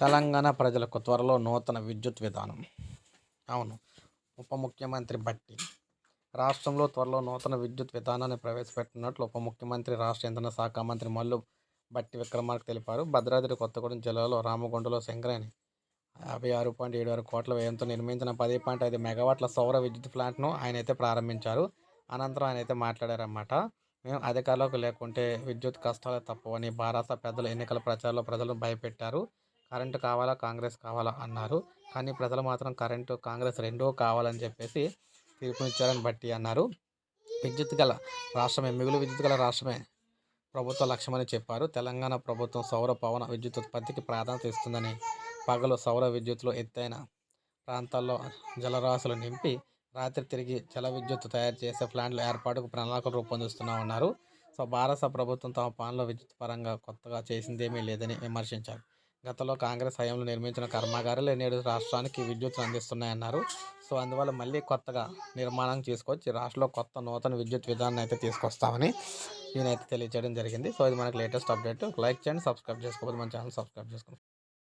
తెలంగాణ ప్రజలకు త్వరలో నూతన విద్యుత్ విధానం. అవును ఉప ముఖ్యమంత్రి బట్టి. రాష్ట్రంలో త్వరలో నూతన విద్యుత్ విధానాన్ని ప్రవేశపెట్టినట్లు ఉప ముఖ్యమంత్రి రాష్ట్ర ఇంధన శాఖ మంత్రి మల్లు బట్టి విక్రమార్క తెలిపారు. భద్రాద్రి కొత్తగూడెం జిల్లాలో రామగుండలో సింగరేణి యాభై ఆరు పాయింట్ ఏడు ఆరు కోట్ల వ్యయంతో నిర్మించిన పది పాయింట్ ఐదు మెగావాట్ల సౌర విద్యుత్ ప్లాంట్ను ఆయన అయితే ప్రారంభించారు. అనంతరం ఆయన అయితే మాట్లాడారన్నమాట. మేము అధికారంలోకి లేకుంటే విద్యుత్ కష్టాలు తప్పవని భారత పెద్దలు ఎన్నికల ప్రచారంలో ప్రజలను భయపెట్టారు. కరెంటు కావాలా కాంగ్రెస్ కావాలా అన్నారు. కానీ ప్రజలు మాత్రం కరెంటు కాంగ్రెస్ రెండో కావాలని చెప్పేసి తీర్పునిచ్చారని బట్టి అన్నారు. విద్యుత్ గల రాష్ట్రమే మిగులు విద్యుత్ గల రాష్ట్రమే ప్రభుత్వ లక్ష్యమని చెప్పారు. తెలంగాణ ప్రభుత్వం సౌర పవన విద్యుత్ ఉత్పత్తికి ప్రాధాన్యత ఇస్తుందని పగలు సౌర విద్యుత్లో ఎత్తైన ప్రాంతాల్లో జలరాశులు నింపి రాత్రి తిరిగి జల విద్యుత్ తయారు చేసే ప్లాంట్ల ఏర్పాటుకు ప్రణాళికలు రూపొందిస్తున్నామన్నారు సో భారత ప్రభుత్వం తమ పనుల విద్యుత్ పరంగా కొత్తగా చేసిందేమీ లేదని విమర్శించారు. గతంలో కాంగ్రెస్ హయాంలో నిర్మించిన కర్మాగారాలు నేడు రాష్ట్రానికి విద్యుత్ అందిస్తున్నాయన్నారు. సో అందువల్ల మళ్ళీ కొత్తగా నిర్మాణం తీసుకొచ్చి రాష్ట్రంలో కొత్త నూతన విద్యుత్ విధానాన్ని అయితే తీసుకొస్తామని ఈయనైతే తెలియజేయడం జరిగింది. సో ఇది మనకి లేటెస్ట్ అప్డేట్. లైక్ చేయండి సబ్స్క్రైబ్ చేసుకోకపోతే మన ఛానల్ సబ్స్క్రైబ్ చేసుకోండి.